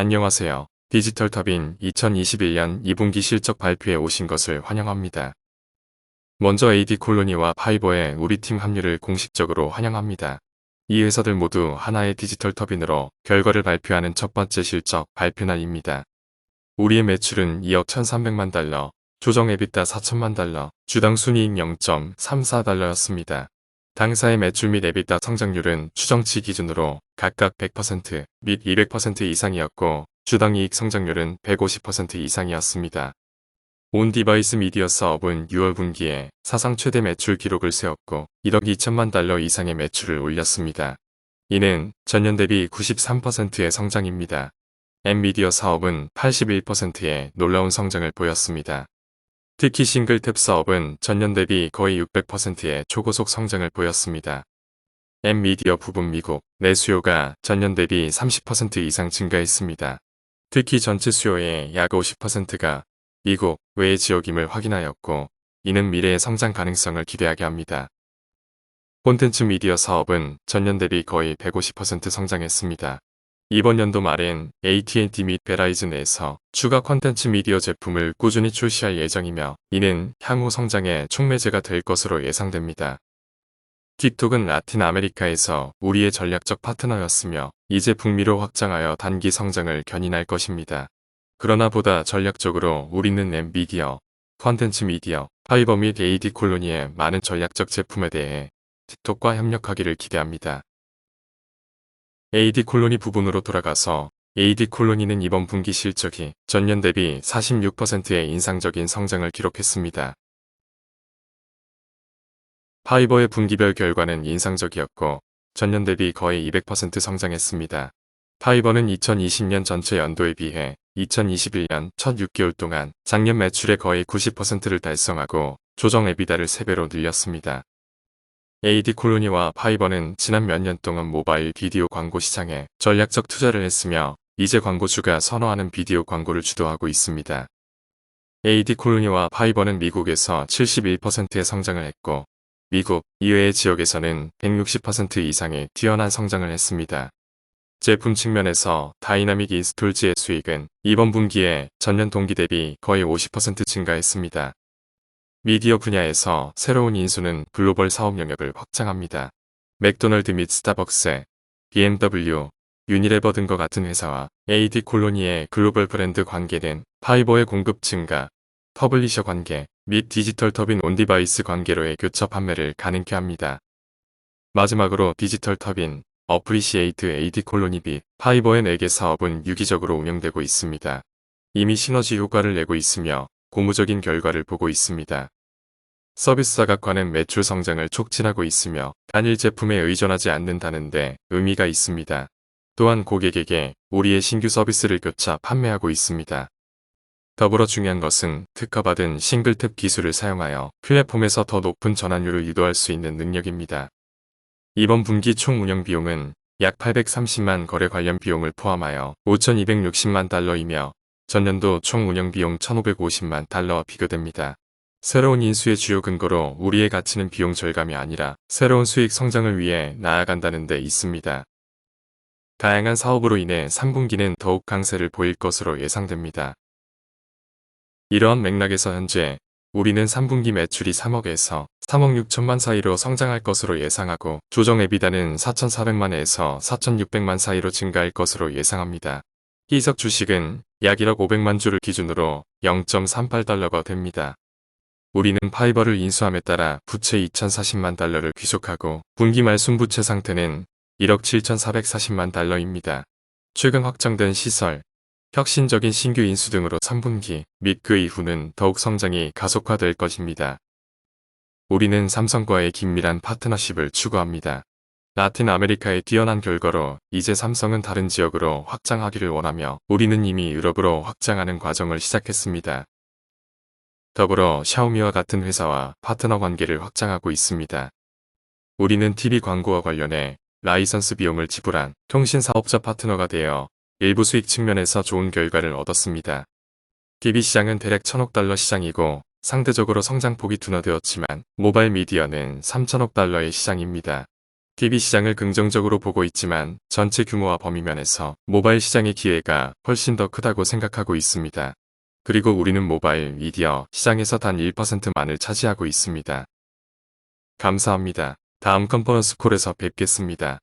안녕하세요. 디지털 터빈 2021년 2분기 실적 발표에 오신 것을 환영합니다. 먼저 AD 콜로니와 파이버의 우리 팀 합류를 공식적으로 환영합니다. 이 회사들 모두 하나의 디지털 터빈으로 결과를 발표하는 첫 번째 실적 발표 날입니다. 우리의 매출은 2억 1,300만 달러, 조정 EBITDA 4천만 달러, 주당 순이익 0.34달러였습니다. 당사의 매출 및 에비타 성장률은 추정치 기준으로 각각 100%, 및 200% 이상이었고 주당 이익 성장률은 150% 이상이었습니다. 온 디바이스 미디어 사업은 6월 분기에 사상 최대 매출 기록을 세웠고 1억 2천만 달러 이상의 매출을 올렸습니다. 이는 전년 대비 93%의 성장입니다. 엠미디어 사업은 81%의 놀라운 성장을 보였습니다. 특히 싱글탭 사업은 전년 대비 거의 600%의 초고속 성장을 보였습니다. 엠미디어 부분 미국 내 수요가 전년 대비 30% 이상 증가했습니다. 특히 전체 수요의 약 50%가 미국 외의 지역임을 확인하였고 이는 미래의 성장 가능성을 기대하게 합니다. 콘텐츠 미디어 사업은 전년 대비 거의 150% 성장했습니다. 이번 연도 말엔 AT&T 및 베라이즌에서 추가 컨텐츠 미디어 제품을 꾸준히 출시할 예정이며 이는 향후 성장의 촉매제가 될 것으로 예상됩니다. 틱톡은 라틴 아메리카에서 우리의 전략적 파트너였으며 이제 북미로 확장하여 단기 성장을 견인할 것입니다. 그러나 보다 전략적으로 우리는 엠미디어, 컨텐츠 미디어, 파이버 및 AD 콜로니의 많은 전략적 제품에 대해 틱톡과 협력하기를 기대합니다. AD 콜로니 부분으로 돌아가서 AD 콜로니는 이번 분기 실적이 전년 대비 46%의 인상적인 성장을 기록했습니다. 파이버의 분기별 결과는 인상적이었고 전년 대비 거의 200% 성장했습니다. 파이버는 2020년 전체 연도에 비해 2021년 첫 6개월 동안 작년 매출의 거의 90%를 달성하고 조정 에비다를 3배로 늘렸습니다. AD 콜로니와 파이버는 지난 몇 년 동안 모바일 비디오 광고 시장에 전략적 투자를 했으며 이제 광고주가 선호하는 비디오 광고를 주도하고 있습니다. AD 콜로니와 파이버는 미국에서 71%의 성장을 했고 미국 이외의 지역에서는 160% 이상의 뛰어난 성장을 했습니다. 제품 측면에서 다이나믹 인스톨즈의 수익은 이번 분기에 전년 동기 대비 거의 50% 증가했습니다. 미디어 분야에서 새로운 인수는 글로벌 사업 영역을 확장합니다. 맥도널드 및 스타벅스, BMW, 유니레버 등과 같은 회사와 AD 콜로니의 글로벌 브랜드 관계된 파이버의 공급 증가, 퍼블리셔 관계 및 디지털 터빈 온디바이스 관계로의 교차 판매를 가능케 합니다. 마지막으로 디지털 터빈, 어프리시에이트 AD 콜로니 비 파이버의 4개 사업은 유기적으로 운영되고 있습니다. 이미 시너지 효과를 내고 있으며 고무적인 결과를 보고 있습니다. 서비스 사각화는 매출 성장을 촉진하고 있으며 단일 제품에 의존하지 않는다는데 의미가 있습니다. 또한 고객에게 우리의 신규 서비스를 교차 판매하고 있습니다. 더불어 중요한 것은 특허받은 싱글탭 기술을 사용하여 플랫폼에서 더 높은 전환율을 유도할 수 있는 능력입니다. 이번 분기 총 운영 비용은 약 830만 거래 관련 비용을 포함하여 5,260만 달러이며 전년도 총 운영비용 1,550만 달러와 비교됩니다. 새로운 인수의 주요 근거로 우리의 가치는 비용 절감이 아니라 새로운 수익 성장을 위해 나아간다는 데 있습니다. 다양한 사업으로 인해 3분기는 더욱 강세를 보일 것으로 예상됩니다. 이러한 맥락에서 현재 우리는 3분기 매출이 3억에서 3억 6천만 사이로 성장할 것으로 예상하고 조정 에비다는 4,400만에서 4,600만 사이로 증가할 것으로 예상합니다. 희석 주식은 약 1억 500만 주를 기준으로 0.38달러가 됩니다. 우리는 파이버를 인수함에 따라 부채 2,040만 달러를 귀속하고 분기 말 순부채 상태는 1억 7,440만 달러입니다. 최근 확정된 시설, 혁신적인 신규 인수 등으로 3분기 및 그 이후는 더욱 성장이 가속화될 것입니다. 우리는 삼성과의 긴밀한 파트너십을 추구합니다. 라틴 아메리카의 뛰어난 결과로 이제 삼성은 다른 지역으로 확장하기를 원하며 우리는 이미 유럽으로 확장하는 과정을 시작했습니다. 더불어 샤오미와 같은 회사와 파트너 관계를 확장하고 있습니다. 우리는 TV 광고와 관련해 라이선스 비용을 지불한 통신 사업자 파트너가 되어 일부 수익 측면에서 좋은 결과를 얻었습니다. TV 시장은 대략 천억 달러 시장이고 상대적으로 성장폭이 둔화되었지만 모바일 미디어는 3천억 달러의 시장입니다. TV 시장을 긍정적으로 보고 있지만 전체 규모와 범위 면에서 모바일 시장의 기회가 훨씬 더 크다고 생각하고 있습니다. 그리고 우리는 모바일 미디어 시장에서 단 1%만을 차지하고 있습니다. 감사합니다. 다음 컨퍼런스 콜에서 뵙겠습니다.